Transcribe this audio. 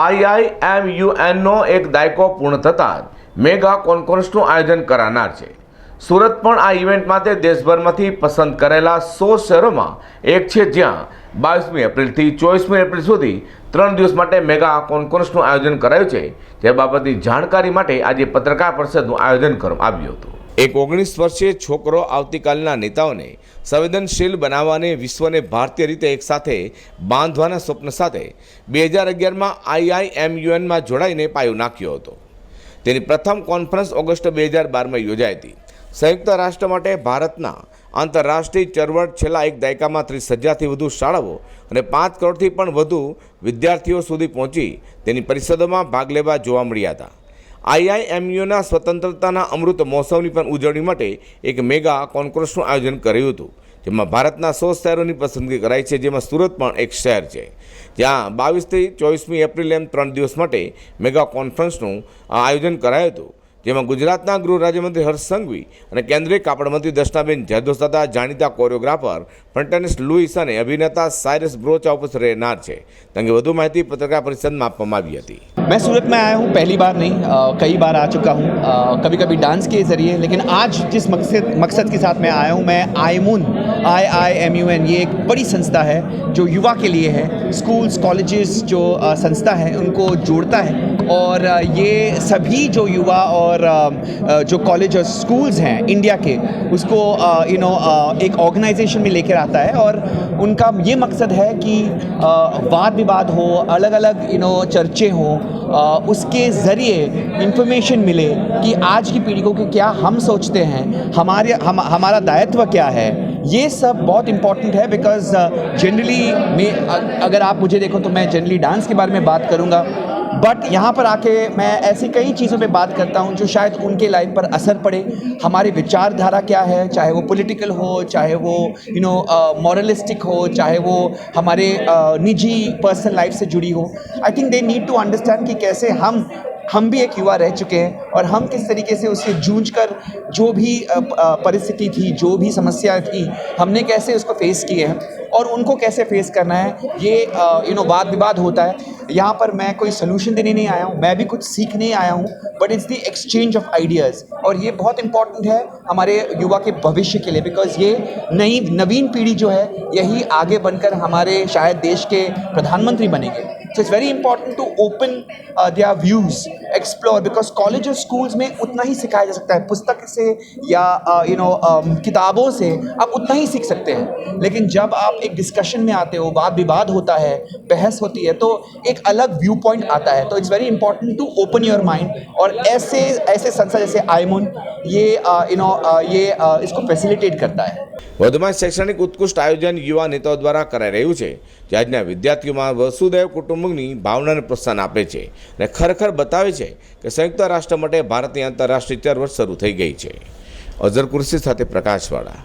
આઈઆઈએમયુએનનો એક દાયકો પૂર્ણ થતા મેગા કોન્ફરન્સનું આયોજન કરાનાર છે સુરત પણ આ ઇવેન્ટ માટે દેશભરમાંથી પસંદ કરેલા સો શહેરોમાં એક છે જ્યાં બાવીસમી એપ્રિલથી ચોવીસમી એપ્રિલ સુધી ત્રણ દિવસ માટે મેગા કોન્ફરન્સનું આયોજન કરાયું છે જે બાબતની જાણકારી માટે આજે પત્રકાર પરિષદનું આયોજન કરવામાં આવ્યું હતું એક ઓગણીસ વર્ષીય છોકરો આવતીકાલના નેતાઓને સંવેદનશીલ બનાવવાને વિશ્વને ભારતીય રીતે એકસાથે બાંધવાના સ્વપ્ન સાથે બે હજાર અગિયારમાં આઈઆઈએમયુએનમાં જોડાઈને પાયો નાખ્યો હતો તેની પ્રથમ કોન્ફરન્સ ઓગસ્ટ બે હજાર બારમાં યોજાઈ હતી સંયુક્ત રાષ્ટ્ર માટે ભારતના આંતરરાષ્ટ્રીય ચળવળ છેલ્લા એક દાયકામાં ત્રીસ હજારથી વધુ શાળાઓ અને પાંચ કરોડથી પણ વધુ વિદ્યાર્થીઓ સુધી પહોંચી તેની પરિષદોમાં ભાગ લેવા જોવા મળ્યા હતા આઈઆઈએમયુના સ્વતંત્રતાના અમૃત મહોત્સવની પણ ઉજવણી માટે એક મેગા કોન્ક્રેસનું આયોજન કર્યું હતું જેમાં ભારતના સો શહેરોની પસંદગી કરાઈ છે જેમાં સુરત પણ એક શહેર છે જ્યાં બાવીસથી ચોવીસમી એપ્રિલ એમ ત્રણ દિવસ માટે મેગા કોન્ફરન્સનું આયોજન કરાયું હતું જેમાં ગુજરાતના ગૃહ રાજ્યમંત્રી હર્ષ સંઘવી અને કેન્દ્રીય કાપડમંત્રી દર્શનાબેન જયદોસ તથા જાણીતા કોરિયોગ્રાફર ફન્ટનિસ લુઈસ અને અભિનેતા સાયરસ બ્રોચા ઉપસ્થિત રહેનાર છે તંગે વધુ માહિતી પત્રકાર પરિષદમાં આપવામાં આવી હતી મેં સુરતમાં આયા હું પહેલી વાર નહીં કઈ વાર આ बार હું કભી કભી ડાન્સ કે જરીએ के આજ लेकिन મકસદ મકસદ કે मकसद મેં આયા હું મેં આયમુન I I M U N ये एक बड़ी संस्था है जो युवा के लिए है स्कूल्स कॉलेजेस जो संस्था है उनको जोड़ता है और ये सभी जो युवा और जो कॉलेज और स्कूल्स हैं इंडिया के उसको यू नो एक ऑर्गेनाइजेशन में लेकर आता है और उनका ये मकसद है कि वाद विवाद हो अलग अलग यू नो चर्चे हों उसके ज़रिए इन्फॉर्मेशन मिले कि आज की पीढ़ी को क्या हम सोचते हैं हमारे हम हमारा दायित्व क्या है ये सब बहुत इंपॉर्टेंट है बिकॉज जनरली uh, मैं अगर आप मुझे देखो तो मैं जनरली डांस के बारे में बात करूँगा बट यहाँ पर आके मैं ऐसी कई चीज़ों पे बात करता हूँ जो शायद उनके लाइफ पर असर पड़े हमारी विचारधारा क्या है चाहे वो पॉलिटिकल हो चाहे वो यू नो मॉरलिस्टिक हो चाहे वो हमारे uh, निजी पर्सनल लाइफ से जुड़ी हो I think they need to understand कि कैसे हम हम भी एक युवा रह चुके हैं और हम किस तरीके से उससे जूझ कर जो भी परिस्थिति थी जो भी समस्या थी हमने कैसे उसको फेस किए हैं और उनको कैसे फेस करना है ये यू नो वाद विवाद होता है यहाँ पर मैं कोई सोल्यूशन देने नहीं आया हूँ मैं भी कुछ सीखने आया हूँ but it's the exchange of ideas और ये बहुत इंपॉर्टेंट है हमारे युवा के भविष्य के लिए बिकॉज ये नई नवीन पीढ़ी जो है यही आगे बनकर हमारे शायद देश के प्रधानमंत्री बनेंगे so it's very important to open their views explore because college और स्कूल्स में उतना ही सिखाया जा सकता है पुस्तक से या यू uh, नो um, किताबों से आप उतना ही सीख सकते हैं लेकिन जब आप एक डिस्कशन में आते हो वाद विवाद होता है बहस होती है तो एक अलग व्यू पॉइंट आता है तो it's very important to open your mind और ऐसे ऐसे संस्था जैसे आईमोन ये इनो ये इसको फैसिलिटेट करता है વધુમાં શૈક્ષણિક ઉત્કૃષ્ટ આયોજન યુવા નેતાઓ દ્વારા કરાઈ રહ્યું છે જે આજના વિદ્યાર્થીઓમાં વસુદૈવ કુટુંબની ભાવનાને પ્રોત્સાહન આપે છે અને ખરેખર બતાવે છે કે સંયુક્ત રાષ્ટ્ર માટે ભારતની આંતરરાષ્ટ્રીય ચાર વર્ષ શરૂ થઈ ગઈ છે અઝર કુર્સી સાથે પ્રકાશવાળા